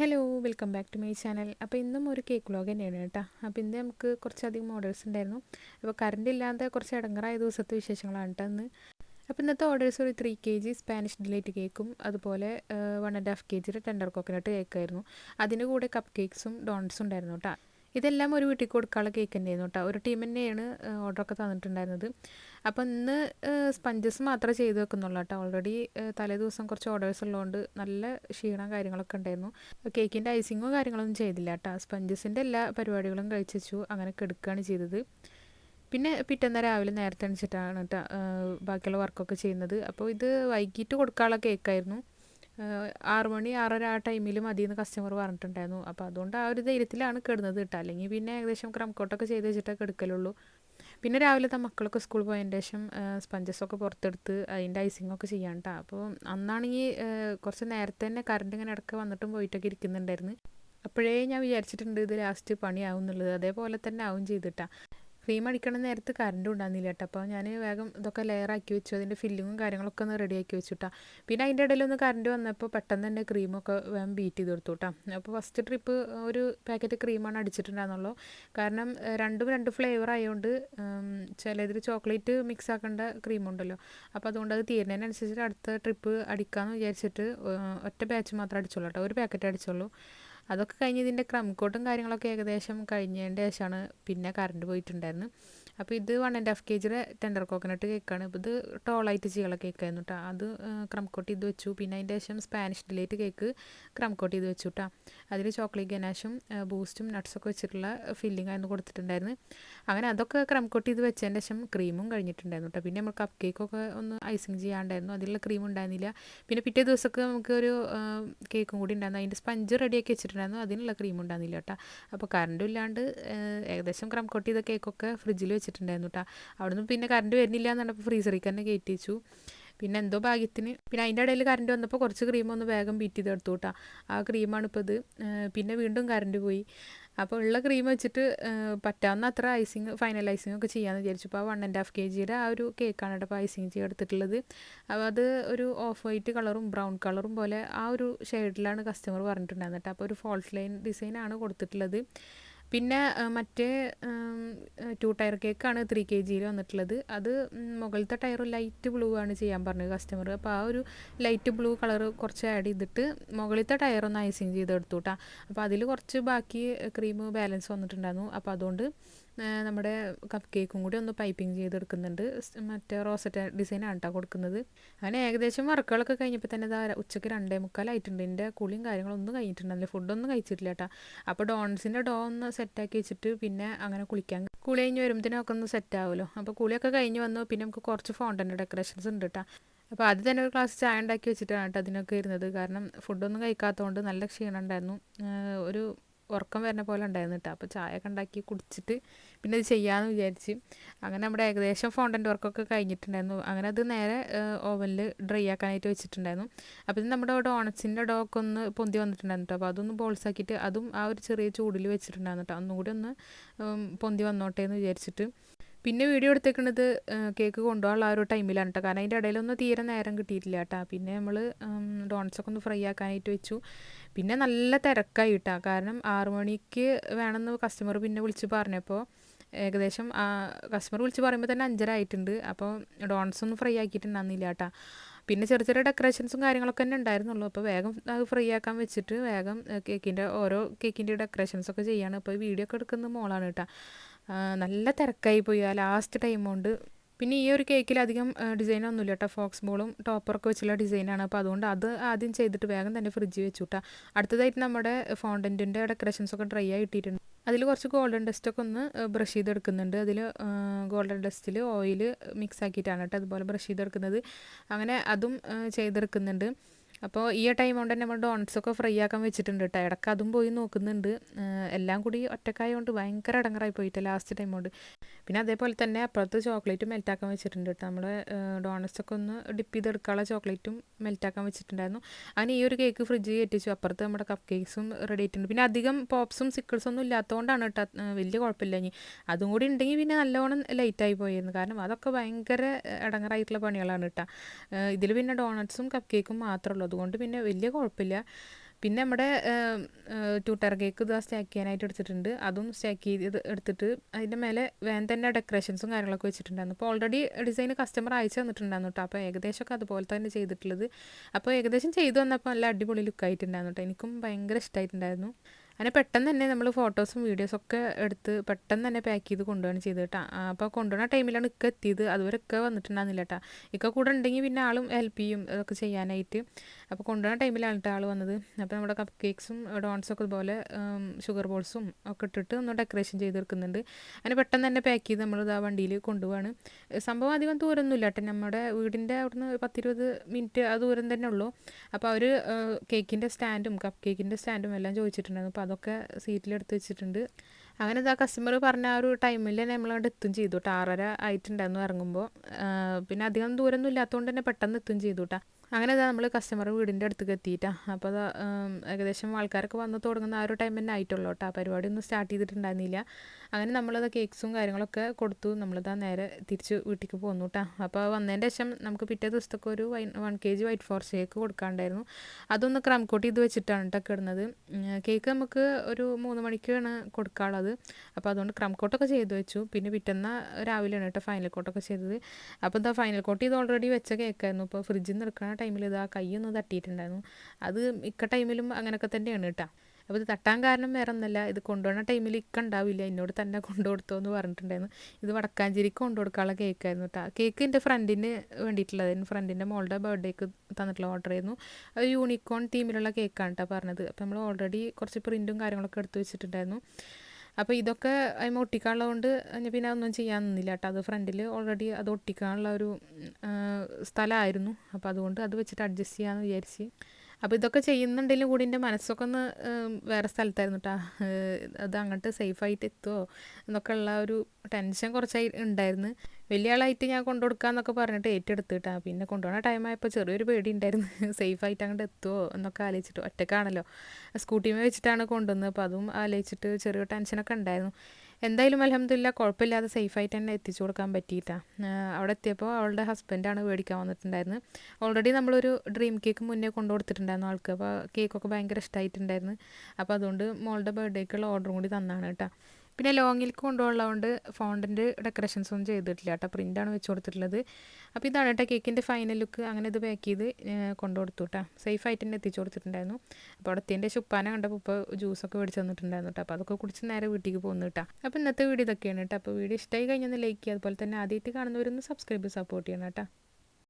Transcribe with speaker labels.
Speaker 1: Hello welcome back to my channel അപ്പോൾ ഇന്നും ഒരു കേക്ക് വ്ളോഗ് തന്നെയാണ് കേട്ടോ. അപ്പോൾ ഇന്ന് നമുക്ക് കുറച്ചധികം ഓർഡേഴ്സ് ഉണ്ടായിരുന്നു. അപ്പോൾ കറണ്ട് ഇല്ലാതെ കുറച്ച് ഇടങ്ങറായ ദിവസത്തെ വിശേഷങ്ങളാണ് കേട്ടോ ഇന്ന്. അപ്പോൾ ഇന്നത്തെ ഓർഡേഴ്സ് ഒരു three K G Spanish delight കേക്കും അതുപോലെ വൺ ആൻഡ് ഹാഫ് കെ ജിയുടെ ടെൻഡർ കോക്കനട്ട് കേക്കായിരുന്നു അതിന്റെ കൂടെ കപ്പ് കേക്ക്സും ഡോൺസും ഉണ്ടായിരുന്നു കേട്ടോ. ഇതെല്ലാം ഒരു വീട്ടിൽ കൊടുക്കാനുള്ള കേക്ക് തന്നെയായിരുന്നു കേട്ടോ. ഒരു ടീം തന്നെയാണ് ഓർഡറൊക്കെ തന്നിട്ടുണ്ടായിരുന്നത്. അപ്പോൾ ഇന്ന് സ്പഞ്ചസ് മാത്രമേ ചെയ്ത് വെക്കുന്നുള്ളൂ കേട്ടോ. ഓൾറെഡി തലേ ദിവസം കുറച്ച് ഓർഡേഴ്സ് ഉള്ളതുകൊണ്ട് നല്ല ക്ഷീണം കാര്യങ്ങളൊക്കെ ഉണ്ടായിരുന്നു. കേക്കിന്റെ ഐസിങ്ങോ കാര്യങ്ങളൊന്നും ചെയ്തില്ല കേട്ടോ. സ്പഞ്ചസിന്റെ എല്ലാ പരിപാടികളും കഴിച്ചു അങ്ങനെ കെടുക്കുകയാണ് ചെയ്തത്. പിന്നെ പിറ്റേന്ന് രാവിലെ നേരത്തെ അണിച്ചിട്ടാണ് കേട്ടോ ബാക്കിയുള്ള വർക്കൊക്കെ ചെയ്യുന്നത്. അപ്പോൾ ഇത് വൈകിട്ട് കൊടുക്കാനുള്ള കേക്കായിരുന്നു മണി ആറര ആ ടൈമിൽ മതിയെന്ന് കസ്റ്റമർ പറഞ്ഞിട്ടുണ്ടായിരുന്നു. അപ്പോൾ അതുകൊണ്ട് ആ ഒരു ധൈര്യത്തിലാണ് കിടന്നത് കേട്ടോ അല്ലെങ്കിൽ പിന്നെ ഏകദേശം ക്രംകോട്ടൊക്കെ ചെയ്ത് വെച്ചിട്ടേ എടുക്കലുള്ളൂ പിന്നെ രാവിലത്തെ മക്കളൊക്കെ സ്കൂൾ പോയതിന് ശേഷം സ്പഞ്ചസൊക്കെ പുറത്തെടുത്ത് അതിന്റെ ഐസിങ്ങൊക്കെ ചെയ്യാൻ കേട്ടോ അപ്പോൾ അന്നാണെങ്കിൽ കുറച്ച് നേരത്തെ തന്നെ കറണ്ട് ഇങ്ങനെ ഇടയ്ക്ക് വന്നിട്ടും പോയിട്ടൊക്കെ ഇരിക്കുന്നുണ്ടായിരുന്നു. അപ്പോഴേ ഞാൻ വിചാരിച്ചിട്ടുണ്ട് ഇത് ലാസ്റ്റ് പണിയാവും എന്നുള്ളത് അതേപോലെ തന്നെ ആവും ചെയ്തിട്ടാ ക്രീം അടിക്കണ നേരത്ത് കറണ്ട് ഉണ്ടാകുന്നില്ല കേട്ടോ. അപ്പോൾ ഞാൻ വേഗം ഇതൊക്കെ ലെയറാക്കി വെച്ചു. അതിന്റെ ഫില്ലിങ്ങും കാര്യങ്ങളൊക്കെ ഒന്ന് റെഡിയാക്കി കേട്ടോ പിന്നെ അതിന്റെ ഇടയിൽ ഒന്ന് കറണ്ട് വന്നപ്പോൾ പെട്ടെന്ന് തന്നെ ക്രീമൊക്കെ വേഗം ബീറ്റ് ചെയ്ത് കൊടുത്തു കേട്ടോ അപ്പോൾ ഫസ്റ്റ് ട്രിപ്പ് ഒരു പാക്കറ്റ് ക്രീമാണ് അടിച്ചിട്ടുണ്ടായിരുന്നുള്ളൂ. കാരണം രണ്ടും രണ്ട് ഫ്ലേവർ ആയതുകൊണ്ട് ചിലതിൽ ചോക്ലേറ്റ് മിക്സ് ആക്കേണ്ട ക്രീം ഉണ്ടല്ലോ. അപ്പോൾ അതുകൊണ്ട് അത് തീരുന്നതിനനുസരിച്ച് അടുത്ത ട്രിപ്പ് അടിക്കാമെന്ന് വിചാരിച്ചിട്ട് ഒറ്റ ബാച്ച് മാത്രം അടിച്ചോളൂ കേട്ടോ ഒരു പാക്കറ്റ് അടിച്ചോളൂ അതൊക്കെ കഴിഞ്ഞ് ഇതിന്റെ ക്രം കോട്ടും കാര്യങ്ങളൊക്കെ ഏകദേശം കഴിഞ്ഞതിന്റെ ശേഷമാണ് പിന്നെ കറണ്ട് പോയിട്ടുണ്ടായിരുന്നു അപ്പോൾ ഇത് വൺ ആൻഡ് ഹാഫ് കെ ജിയുടെ ടെൻഡർ കോക്കനട്ട് കേക്കാണ് ഇപ്പോൾ ഇത് ടോളായിട്ട് ചെയ്യാനുള്ള കേക്കായിരുന്നു കേട്ടോ അത് ക്രം കോട്ട് ചെയ്ത് വെച്ചു. പിന്നെ അതിന്റെ ശേഷം Spanish delight cake crumb coat ചെയ്ത് വെച്ചു കേട്ടോ അതിൽ ചോക്ലേറ്റ് ഗനാഷും ബൂസ്റ്റും നട്ട്സൊക്കെ വെച്ചിട്ടുള്ള ഫില്ലിംഗ് ആയിരുന്നു കൊടുത്തിട്ടുണ്ടായിരുന്നു. അങ്ങനെ അതൊക്കെ ക്രം കോട്ട് ചെയ്ത് വെച്ചതിന്റെ ശേഷം ക്രീമും കഴിഞ്ഞിട്ടുണ്ടായിരുന്നു കേട്ടോ പിന്നെ നമ്മൾ കപ്പ് കേക്കൊക്കെ ഒന്ന് ഐസിങ് ചെയ്യാണ്ടായിരുന്നു. അതിലുള്ള ക്രീം ഉണ്ടായിരുന്നില്ല. പിന്നെ പിറ്റേ ദിവസമൊക്കെ നമുക്കൊരു കേക്കും കൂടി ഉണ്ടായിരുന്നു. അതിന്റെ സ്പഞ്ച് റെഡിയാക്കി വെച്ചിട്ടുണ്ടായിരുന്നു. അതിനുള്ള ക്രീം ഉണ്ടായിരുന്നില്ല കേട്ടോ അപ്പോൾ കറണ്ടും ഇല്ലാണ്ട് ഏകദേശം ക്രം കോട്ട് ചെയ്ത കേക്കൊക്കെ ഫ്രിഡ്ജിൽ വെച്ച് വെച്ചിട്ടുണ്ടായിരുന്നു കേട്ടോ അവിടെ നിന്ന് പിന്നെ കറണ്ട് വരുന്നില്ല എന്നുള്ളപ്പോൾ ഫ്രീസറിൽ തന്നെ കയറ്റി വെച്ചു പിന്നെ എന്തോ ഭാഗ്യത്തിന് പിന്നെ അതിന്റെ ഇടയിൽ കറണ്ട് വന്നപ്പോൾ കുറച്ച് ക്രീം ഒന്ന് വേഗം ബീറ്റ് ചെയ്ത് എടുത്തു കേട്ടോ ആ ക്രീമാണ് ഇപ്പോൾ ഇത്. പിന്നെ വീണ്ടും കറണ്ട് പോയി. അപ്പോൾ ഉള്ള ക്രീം വെച്ചിട്ട് പറ്റാവുന്ന അത്ര ഐസിങ് ഫൈനൽ ഐസിങ് ഒക്കെ ചെയ്യാമെന്ന് വിചാരിച്ചു. അപ്പോൾ വൺ ആൻഡ് ഹാഫ് കെ ജിയുടെ ആ ഒരു കേക്കാണ് കേട്ടോ അപ്പോൾ ഐസിങ് ചെയ്തെടുത്തിട്ടുള്ളത്. അപ്പോൾ അത് ഒരു ഓഫ് വൈറ്റ് കളറും ബ്രൗൺ കളറും പോലെ ആ ഒരു ഷെയ്ഡിലാണ് കസ്റ്റമർ പറഞ്ഞിട്ടുണ്ടായിരുന്നത് കേട്ടോ അപ്പോൾ ഒരു ഫോൾട്ട് ലൈൻ ഡിസൈനാണ് കൊടുത്തിട്ടുള്ളത്. പിന്നെ മറ്റേ ടു ടയർ കേക്കാണ് ത്രീ കെ ജിയിൽ വന്നിട്ടുള്ളത്. അത് മുകളിലത്തെ ടയർ ലൈറ്റ് ബ്ലൂ ആണ് ചെയ്യാൻ പറഞ്ഞത് കസ്റ്റമർ അപ്പോൾ ആ ഒരു ലൈറ്റ് ബ്ലൂ കളർ കുറച്ച് ആഡ് ചെയ്തിട്ട് മുകളിലത്തെ ടയർ ഒന്ന് ഐസിങ് ചെയ്തെടുത്തു കേട്ടോ അപ്പോൾ അതിൽ കുറച്ച് ബാക്കി ക്രീം ബാലൻസ് വന്നിട്ടുണ്ടായിരുന്നു. അപ്പോൾ അതുകൊണ്ട് നമ്മുടെ കപ്പ് കേക്കും കൂടി ഒന്ന് പൈപ്പിംഗ് ചെയ്തെടുക്കുന്നുണ്ട്. മറ്റേ റോസറ്റ ഡിസൈനാണ് കേട്ടോ കൊടുക്കുന്നത്. അങ്ങനെ ഏകദേശം വർക്കുകളൊക്കെ കഴിഞ്ഞപ്പോൾ തന്നെ ഇതാ ഉച്ചയ്ക്ക് രണ്ടേ മുക്കാലായിട്ടുണ്ട് എന്റെ കുളിയും കാര്യങ്ങളൊന്നും കഴിഞ്ഞിട്ടുണ്ടല്ലോ ഫുഡൊന്നും കഴിച്ചിട്ടില്ല കേട്ടോ അപ്പോൾ ഡോൺസിന്റെ ഡോ ഒന്ന് സെറ്റാക്കി വെച്ചിട്ട് പിന്നെ അങ്ങനെ കുളിക്കാൻ കുളി കഴിഞ്ഞ് വരുമ്പോഴത്തേനൊക്കെ ഒന്ന് സെറ്റ് ആവുമല്ലോ അപ്പോൾ കുളിയൊക്കെ കഴിഞ്ഞ് വന്നു. പിന്നെ നമുക്ക് കുറച്ച് ഫോണ്ടന്റെ ഡെക്കറേഷൻസ് ഉണ്ട് കേട്ടോ അപ്പോൾ അത് തന്നെ ഒരു ക്ലാസ് ചായ ഉണ്ടാക്കി വെച്ചിട്ടാണ് കേട്ടോ അതിനൊക്കെ ഇരുന്നത്. കാരണം ഫുഡൊന്നും കഴിക്കാത്തതുകൊണ്ട് നല്ല ക്ഷീണം ഉണ്ടായിരുന്നു ഒരു ഉറക്കം വരുന്ന പോലെ ഉണ്ടായിരുന്നു കേട്ടോ അപ്പോൾ ചായ ഒക്കെ ഉണ്ടാക്കി കുടിച്ചിട്ട് പിന്നെ ഇത് ചെയ്യാമെന്ന് വിചാരിച്ച്. അങ്ങനെ നമ്മുടെ ഏകദേശം ഫോണ്ടന്റ് വർക്കൊക്കെ കഴിഞ്ഞിട്ടുണ്ടായിരുന്നു. അങ്ങനെ അത് നേരെ ഓവനിൽ ഡ്രൈ ആക്കാനായിട്ട് വെച്ചിട്ടുണ്ടായിരുന്നു. അപ്പോൾ ഇത് നമ്മുടെ അവിടെ ഓണച്ചിന്റെ ഡോക്ക് ഒന്ന് പൊന്തി വന്നിട്ടുണ്ടായിരുന്നു കേട്ടോ അപ്പോൾ അതൊന്ന് ബോൾസാക്കിയിട്ട് അതും ആ ഒരു ചെറിയ ചൂടിൽ വെച്ചിട്ടുണ്ടായിരുന്നു കേട്ടോ ഒന്നും കൂടി ഒന്ന് പൊന്തി വന്നോട്ടെ എന്ന് വിചാരിച്ചിട്ട്. പിന്നെ വീഡിയോ എടുത്തേക്കുന്നത് കേക്ക് കൊണ്ടുപോകാനുള്ള ആ ഒരു ടൈമിലാണ് കേട്ടോ കാരണം അതിന്റെ ഇടയിലൊന്നും തീരെ നേരം കിട്ടിയിട്ടില്ല കേട്ടോ പിന്നെ നമ്മൾ ഡോൺസൊക്കെ ഒന്ന് ഫ്രൈ ആക്കാനായിട്ട് വെച്ചു. പിന്നെ നല്ല തിരക്കായി കേട്ടോ കാരണം ആറു മണിക്ക് വേണമെന്ന് കസ്റ്റമർ പിന്നെ വിളിച്ച് പറഞ്ഞപ്പോൾ ഏകദേശം ആ കസ്റ്റമർ വിളിച്ച് പറയുമ്പോൾ തന്നെ അഞ്ചര ആയിട്ടുണ്ട്. അപ്പോൾ ഡോൺസ് ഒന്നും ഫ്രൈ ആക്കിയിട്ടുണ്ടായിരുന്നില്ല കേട്ടോ പിന്നെ ചെറിയ ചെറിയ ഡെക്കറേഷൻസും കാര്യങ്ങളൊക്കെ തന്നെ ഉണ്ടായിരുന്നുള്ളൂ. അപ്പോൾ വേഗം അത് ഫ്രീ ആക്കാൻ വെച്ചിട്ട് വേഗം കേക്കിന്റെ ഓരോ കേക്കിന്റെ ഡെക്കറേഷൻസൊക്കെ ചെയ്യാണ്. അപ്പോൾ വീഡിയോ ഒക്കെ എടുക്കുന്നത് മോളാണ് കേട്ടോ നല്ല തിരക്കായി പോയി. ആ ലാസ്റ്റ് ടൈം കൊണ്ട്. പിന്നെ ഈ ഒരു കേക്കിൽ അധികം ഡിസൈനൊന്നുമില്ല കേട്ടോ ഫോക്സ് ബോളും ടോപ്പറൊക്കെ വെച്ചുള്ള ഡിസൈനാണ് അപ്പോൾ അതുകൊണ്ട് അത് ആദ്യം ചെയ്തിട്ട് വേഗം തന്നെ ഫ്രിഡ്ജ് വെച്ചു കേട്ടോ അടുത്തതായിട്ട് നമ്മുടെ ഫോണ്ടന്റിന്റെ ഡെക്കറേഷൻസ് ഒക്കെ ഡ്രൈ ആയി ഇട്ടിട്ടുണ്ട് അതിൽ കുറച്ച് ഗോൾഡൻ ഡസ്റ്റ് ഒക്കെ ഒന്ന് ബ്രഷ് ചെയ്തെടുക്കുന്നുണ്ട്. അതിൽ ഗോൾഡൻ ഡസ്റ്റിൽ ഓയിൽ മിക്സ് ആക്കിയിട്ടാണ് കേട്ടോ അതുപോലെ ബ്രഷ് ചെയ്തെടുക്കുന്നത്. അങ്ങനെ അതും ചെയ്തെടുക്കുന്നുണ്ട്. അപ്പോൾ ഈ ടൈം കൊണ്ട് തന്നെ നമ്മൾ ഡോണറ്റ്സ് ഒക്കെ ഫ്രൈ ആക്കാൻ വെച്ചിട്ടുണ്ട് കേട്ടോ ഇടയ്ക്ക് അതും പോയി നോക്കുന്നുണ്ട്. എല്ലാം കൂടി ഒറ്റക്കായ കൊണ്ട് ഭയങ്കര ഇടങ്ങറായി പോയിട്ട് ലാസ്റ്റ് ടൈം കൊണ്ട്. പിന്നെ അതേപോലെ തന്നെ അപ്പുറത്ത് ചോക്ലേറ്റ് മെൽറ്റാക്കാൻ വെച്ചിട്ടുണ്ട് കേട്ടോ നമ്മൾ ഡോണസൊക്കെ ഒന്ന് ഡിപ്പ് ചെയ്തെടുക്കാനുള്ള ചോക്ലേറ്റും മെൽറ്റാക്കാൻ വെച്ചിട്ടുണ്ടായിരുന്നു. അങ്ങനെ ഈ ഒരു കേക്ക് ഫ്രിഡ്ജിൽ കയറ്റിച്ചു. അപ്പുറത്ത് നമ്മുടെ കപ്പ് കേക്ക്സും റെഡി ആയിട്ടുണ്ട്. പിന്നെ അധികം പോപ്സും സിക്കിൾസും ഒന്നും ഇല്ലാത്തതുകൊണ്ടാണ് കേട്ടോ വലിയ കുഴപ്പമില്ല ഇനി. അതും കൂടി ഉണ്ടെങ്കിൽ പിന്നെ നല്ലോണം ലേറ്റായി പോയിരുന്നു കാരണം അതൊക്കെ ഭയങ്കര ഇടങ്ങറായിട്ടുള്ള പണികളാണ് കേട്ടോ ഇതിൽ പിന്നെ ഡോണറ്റ്സും കപ്പ് കേക്കും മാത്രമേ ഉള്ളൂ. അതുകൊണ്ട് പിന്നെ വലിയ കുഴപ്പമില്ല. പിന്നെ നമ്മുടെ ടൂട്ടർ കേക്ക് ഇതാ സ്റ്റാക്ക് ചെയ്യാനായിട്ട് എടുത്തിട്ടുണ്ട്. അതും സ്റ്റാക്ക് ചെയ്ത് എടുത്തിട്ട് അതിന്റെ മേലെ വേൻ തന്നെ ഡെക്കറേഷൻസും കാര്യങ്ങളൊക്കെ വെച്ചിട്ടുണ്ടായിരുന്നു. അപ്പോൾ ഓൾറെഡി ഡിസൈൻ കസ്റ്റമർ അയച്ചു തന്നിട്ടുണ്ടായിരുന്നു കേട്ടോ അപ്പോൾ ഏകദേശമൊക്കെ അതുപോലെ തന്നെ ചെയ്തിട്ടുള്ളത്. അപ്പോൾ ഏകദേശം ചെയ്തു വന്നപ്പോൾ നല്ല അടിപൊളി ലുക്കായിട്ടുണ്ടായിരുന്നു കേട്ടോ എനിക്കും ഭയങ്കര ഇഷ്ടമായിട്ടുണ്ടായിരുന്നു അങ്ങനെ പെട്ടെന്ന് തന്നെ നമ്മൾ ഫോട്ടോസും വീഡിയോസും ഒക്കെ എടുത്ത് പെട്ടെന്ന് തന്നെ പാക്ക് ചെയ്ത് കൊണ്ടുപോകാൻ ചെയ്ത് കേട്ടോ അപ്പോൾ കൊണ്ടുപോകുന്ന ടൈമിലാണ് ഇക്ക എത്തിയത്. അതുവരെ ഒക്കെ വന്നിട്ടുണ്ടായിരുന്നില്ല കേട്ടോ ഇക്ക കൂടെ ഉണ്ടെങ്കിൽ പിന്നെ ആളും ഹെൽപ്പ് ചെയ്യും അതൊക്കെ ചെയ്യാനായിട്ട്. അപ്പോൾ കൊണ്ടുപോകുന്ന ടൈമിലാണ് കേട്ടോ ആൾ വന്നത്. അപ്പോൾ നമ്മുടെ കപ്പ് കേക്ക്സും ഡോൺസും ഒക്കെ ഇതുപോലെ ഷുഗർ ബോൾസും ഒക്കെ ഇട്ടിട്ട് ഒന്ന് ഡെക്കറേഷൻ ചെയ്ത് എടുക്കുന്നുണ്ട്. അങ്ങനെ പെട്ടെന്ന് തന്നെ പാക്ക് ചെയ്ത് നമ്മൾ ആ വണ്ടിയിൽ കൊണ്ടുപോവാണ്. സംഭവം അധികം ദൂരമൊന്നുമില്ല കേട്ടോ നമ്മുടെ വീടിന്റെ അവിടുന്ന് പത്തിരുപത് മിനിറ്റ് ആ ദൂരം തന്നെ ഉള്ളൂ. അപ്പോൾ അവർ കേക്കിന്റെ സ്റ്റാൻഡും കപ്പ് കേക്കിന്റെ സ്റ്റാൻഡും എല്ലാം ചോദിച്ചിട്ടുണ്ടായിരുന്നു. അപ്പോൾ അതൊക്കെ സീറ്റിലെടുത്ത് വെച്ചിട്ടുണ്ട്. അങ്ങനെ ഇതാ കസ്റ്റമർ പറഞ്ഞ ആ ഒരു ടൈമിൽ തന്നെ നമ്മളവിടെ എത്തും ചെയ്തു കേട്ടോ ആറര ആയിട്ടുണ്ടായിരുന്നു ഇറങ്ങുമ്പോൾ പിന്നെ അധികം ദൂരമൊന്നും ഇല്ലാത്തതുകൊണ്ട് തന്നെ പെട്ടെന്ന് എത്തും ചെയ്തു കേട്ടോ അങ്ങനെ ഇതാ നമ്മൾ കസ്റ്റമർ വീടിന്റെ അടുത്തേക്ക് എത്തിയിട്ടാ അപ്പോൾ ഏകദേശം ആൾക്കാരൊക്കെ വന്ന് തുടങ്ങുന്ന ആ ഒരു ടൈം തന്നെ ആയിട്ടുള്ളൂ കേട്ടോ ആ പരിപാടി ഒന്നും സ്റ്റാർട്ട് ചെയ്തിട്ടുണ്ടായിരുന്നില്ല. അങ്ങനെ നമ്മളത് കേക്ക്സും കാര്യങ്ങളൊക്കെ കൊടുത്തു. നമ്മളിതാ നേരെ തിരിച്ച് വീട്ടിലേക്ക് പോന്നു കേട്ടോ അപ്പോൾ വന്നതിന്റെ ശേഷം നമുക്ക് പിറ്റേ ദിവസത്തൊക്കെ ഒരു one K G white forest cake കൊടുക്കാണ്ടായിരുന്നു. അതൊന്ന് ക്രം കോട്ട് ചെയ്ത് വെച്ചിട്ടാണ് കേട്ടോ കിടന്നത്. കേക്ക് നമുക്ക് ഒരു മൂന്ന് മണിക്കാണ് കൊടുക്കാനുള്ളത്. അപ്പോൾ അതുകൊണ്ട് ക്രം കോട്ടൊക്കെ ചെയ്ത് വെച്ചു. പിന്നെ പിറ്റേന്ന് രാവിലെയാണ് കേട്ടോ ഫൈനൽ കോട്ടൊക്കെ ചെയ്തത്. അപ്പോൾ എന്താ ഫൈനൽ കോട്ട് ചെയ്ത് ഓൾറെഡി വെച്ച കേക്കായിരുന്നു ഇപ്പോൾ ഫ്രിഡ്ജിൽ നിന്ന് എടുക്കുന്ന ടൈമിൽ ഇത് ആ കൈയൊന്ന് തട്ടിയിട്ടുണ്ടായിരുന്നു. അത് മിക്ക ടൈമിലും അങ്ങനെയൊക്കെ തന്നെയാണ് കേട്ടോ അപ്പോൾ ഇത് തട്ടാൻ കാരണം വേറെ ഒന്നല്ല ഇത് കൊണ്ടുപോകുന്ന ടൈമിൽ ഇക്ക ഉണ്ടാവില്ല. എന്നോട് തന്നെ കൊണ്ടുകൊടുത്തോ എന്ന് പറഞ്ഞിട്ടുണ്ടായിരുന്നു. ഇത് വടക്കാഞ്ചേരിക്ക് കൊണ്ടു കൊടുക്കാനുള്ള കേക്കായിരുന്നു കേട്ടോ കേക്ക് എന്റെ ഫ്രണ്ടിന് വേണ്ടിയിട്ടുള്ളതായിരുന്നു ഫ്രണ്ടിന്റെ മോളുടെ ബർത്ത്ഡേക്ക് തന്നിട്ടുള്ള ഓർഡർ ആയിരുന്നു. അത് യൂണിക്കോൺ തീമിലുള്ള കേക്കാണ് കേട്ടോ പറഞ്ഞത്. അപ്പോൾ നമ്മൾ ഓൾറെഡി കുറച്ച് പ്രിന്റും കാര്യങ്ങളൊക്കെ എടുത്ത് വെച്ചിട്ടുണ്ടായിരുന്നു. അപ്പോൾ ഇതൊക്കെ അതിന് ഒട്ടിക്കാനുള്ളതുകൊണ്ട് പിന്നെ അതൊന്നും ചെയ്യാൻ നിന്നില്ല കേട്ടോ. അത് ഫ്രണ്ടിൽ ഓൾറെഡി അത് ഒട്ടിക്കാനുള്ള ഒരു സ്ഥലമായിരുന്നു. അപ്പോൾ അതുകൊണ്ട് അത് വെച്ചിട്ട് അഡ്ജസ്റ്റ് ചെയ്യാമെന്ന് വിചാരിച്ച്. അപ്പോൾ ഇതൊക്കെ ചെയ്യുന്നുണ്ടെങ്കിലും കൂടി എന്റെ മനസ്സൊക്കെ ഒന്ന് വേറെ സ്ഥലത്തായിരുന്നു കേട്ടോ. അത് അങ്ങോട്ട് സേഫായിട്ട് എത്തുമോ എന്നൊക്കെ ഉള്ള ഒരു ടെൻഷൻ കുറച്ചായി ഉണ്ടായിരുന്നു. വലിയ ആളായിട്ട് ഞാൻ കൊണ്ടു കൊടുക്കാമെന്നൊക്കെ പറഞ്ഞിട്ട് ഏറ്റെടുത്തിട്ടാ. പിന്നെ കൊണ്ടുപോകുന്ന ടൈമായപ്പോൾ ചെറിയൊരു പേടി ഉണ്ടായിരുന്നു സേഫ് ആയിട്ട് അങ്ങോട്ട് എത്തുമോ എന്നൊക്കെ ആലോചിച്ചിട്ട് ഒറ്റക്കാണല്ലോ. സ്കൂട്ടിമേ വെച്ചിട്ടാണ് കൊണ്ടുവന്നത്. അപ്പോൾ അതും ആലോചിച്ചിട്ട് ചെറിയ ടെൻഷനൊക്കെ ഉണ്ടായിരുന്നു. എന്തായാലും അലഹമില്ല കുഴപ്പമില്ലാതെ സേഫായിട്ട് തന്നെ എത്തിച്ചു കൊടുക്കാൻ പറ്റിയിട്ടാണ് അവിടെ എത്തിയപ്പോൾ അവളുടെ ഹസ്ബൻഡാണ് മേടിക്കാൻ വന്നിട്ടുണ്ടായിരുന്നത് ഓൾറെഡി നമ്മളൊരു ഡ്രീം കേക്ക് മുന്നേ കൊണ്ടു കൊടുത്തിട്ടുണ്ടായിരുന്നു ആൾക്ക് അപ്പോൾ കേക്കൊക്കെ ഭയങ്കര ഇഷ്ടമായിട്ടുണ്ടായിരുന്നു അപ്പോൾ അതുകൊണ്ട് മോളുടെ ബർത്ത്ഡേക്കുള്ള ഓർഡറും കൂടി തന്നാണ് കേട്ടോ. പിന്നെ ലോങ്ങിൽ കൊണ്ടുപോകുന്നതുകൊണ്ട് ഫോണ്ടിന്റെ ഡെക്കറേഷൻസ് ഒന്നും ചെയ്തിട്ടില്ല കേട്ടോ. പ്രിന്റാണ് വെച്ച് കൊടുത്തിട്ടുള്ളത്. അപ്പോൾ ഇതാണ് കേട്ടോ കേക്കിന്റെ ഫൈനൽ ലുക്ക് അങ്ങനെ ഇത് പാക്ക് ചെയ്ത് കൊണ്ടു കൊടുത്തു കേട്ടോ. സേഫായിട്ട് തന്നെ എത്തിച്ചു കൊടുത്തിട്ടുണ്ടായിരുന്നു. അപ്പോൾ അവിടെ എത്തിയതിന്റെ ശുപ്പാന കണ്ടപ്പോൾ ഇപ്പോൾ ജ്യൂസൊക്കെ മേടിച്ച് തന്നിട്ടുണ്ടായിരുന്നു കേട്ടോ. അപ്പോൾ അതൊക്കെ കുടിച്ച് നേരെ വീട്ടിലേക്ക് പോകുന്നു കേട്ടോ. അപ്പോൾ ഇന്നത്തെ വീഡിയോ ഇതൊക്കെയാണ് കേട്ടോ. അപ്പോൾ വീഡിയോ ഇഷ്ടമായി കഴിഞ്ഞാൽ ലൈക്ക് ചെയ്യുക. അതുപോലെ തന്നെ ആദ്യമായിട്ട് കാണുന്നവരൊന്ന് സബ്സ്ക്രൈബ് സപ്പോർട്ട് ചെയ്യണം കേട്ടോ.